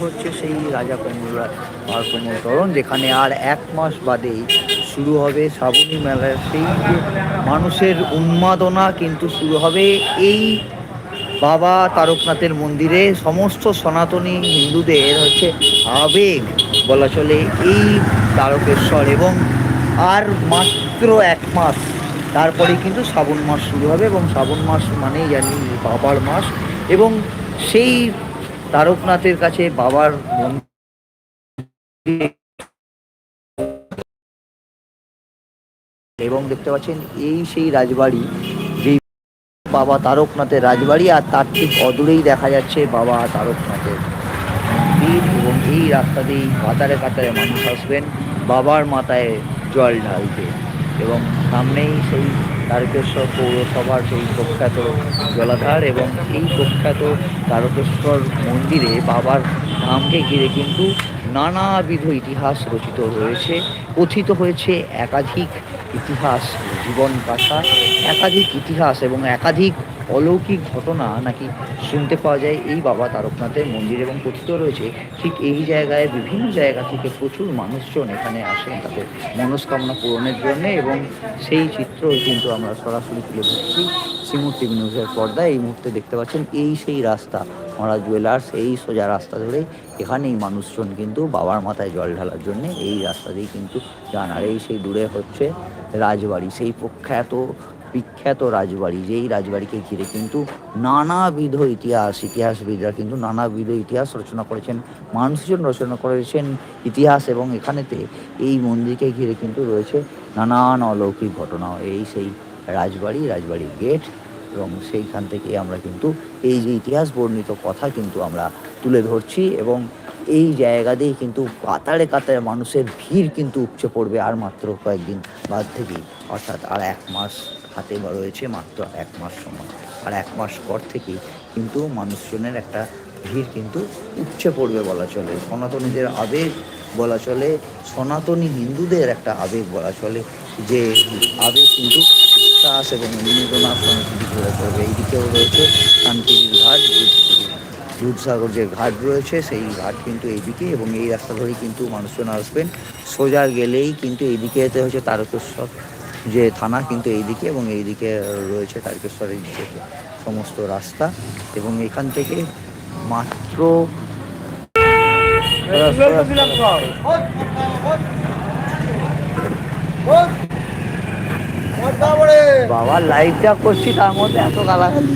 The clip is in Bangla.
হচ্ছে সেই রাজা কমলরা আর কমল তরণ, যেখানে আর এক মাস বাদেই শুরু হবে শ্রাবণী মেলার সেই মানুষের উন্মাদনা কিন্তু শুরু হবে এই বাবা তারকনাথের মন্দিরে। সমস্ত সনাতনী হিন্দুদের হচ্ছে আবেগ বলা চলে এই তারকেশ্বর এবং আর মাত্র এক মাস তারপরে কিন্তু শ্রাবণ মাস শুরু হবে এবং শ্রাবণ মাস মানেই জানি বাবার মাস এবং সেই তারকনাথের কাছে বাবার এবং দেখতে পাচ্ছেন এই সেই রাজবাড়ি, যেই বাবা তারকনাথের রাজবাড়ি আর তার ঠিক অদূরেই দেখা যাচ্ছে বাবা তারকনাথের মন্দির এবং এই রাস্তা দিয়েই কাতারে কাতারে মানুষ আসবেন, বাবার মাথায় জল ঢালতে এবং সামনেই সেই তারকেশ্বর পৌরসভার সেই প্রখ্যাত জলাধার এবং এই প্রখ্যাত তারকেশ্বর মন্দিরে বাবার ধামকে ঘিরে কিন্তু নানাবিধ ইতিহাস রচিত রয়েছে কথিত হয়েছে, একাধিক ইতিহাস, জীবন কাথা একাধিক ইতিহাস এবং একাধিক অলৌকিক ঘটনা নাকি শুনতে পাওয়া যায়? এই বাবা তারকনাথের মন্দির এবং কথিত রয়েছে, ঠিক এই জায়গায়, বিভিন্ন জায়গা থেকে প্রচুর মানুষজন এখানে আসেন তাদের মনস্কামনা পূরণের জন্য এবং সেই চিত্র কিন্তু আমরা সরাসরি তুলে ধরছি টিভি নিউজের পর্দায়। এই মুহূর্তে দেখতে পাচ্ছেন এই সেই রাস্তা আমরা জুয়েলার্স, এই সোজা রাস্তা ধরে এখানেই মানুষজন কিন্তু বাবার মাথায় জল ঢালার জন্য এই রাস্তা দিয়ে কিন্তু যান। আর এই সেই দূরে হচ্ছে রাজবাড়ি, সেই প্রখ্যাত বিখ্যাত রাজবাড়ি, যেই রাজবাড়িকে ঘিরে কিন্তু নানাবিধ ইতিহাস, ইতিহাসবিদরা কিন্তু নানাবিধ ইতিহাস রচনা করেছেন, মানুষজন রচনা করেছেন ইতিহাস এবং এখানেতে এই মন্দিরকে ঘিরে কিন্তু রয়েছে নানান অলৌকিক ঘটনা। এই সেই রাজবাড়ি রাজবাড়ির গেট এবং সেইখান থেকে আমরা কিন্তু এই যে ইতিহাস বর্ণিত কথা কিন্তু আমরা তুলে ধরছি এবং এই জায়গা দিয়ে কিন্তু কাতারে কাতারে মানুষের ভিড় কিন্তু উপচে পড়বে আর মাত্র কয়েকদিন বাদ থেকেই, অর্থাৎ আর এক মাস হাতে রয়েছে মাত্র এক মাস সময়। আর এক মাস পর থেকেই কিন্তু মানুষজনের একটা ভিড় কিন্তু উপচে পড়বে বলা চলে। সনাতনীদের আবেগ বলা চলে, সনাতনী হিন্দুদের একটা আবেগ বলা চলে যে আবেগ কিন্তু উচ্ছ্বাস এবং পড়বে এইদিকেও রয়েছে শান্তির ঘাট, দুধসাগর যে ঘাট রয়েছে সেই ঘাট কিন্তু এইদিকে এবং এই রাস্তা ধরেই কিন্তু মানুষজন আসবেন। সোজা গেলেই কিন্তু এইদিকে হচ্ছে তারকেশ্বর যে থানা, কিন্তু এইদিকে এবং এইদিকে রয়েছে তারকেশ্বরের দিকে সমস্ত রাস্তা এবং এখান থেকে মাত্র বাবা লাইভটা করছি তার মধ্যে এত গালাগালি।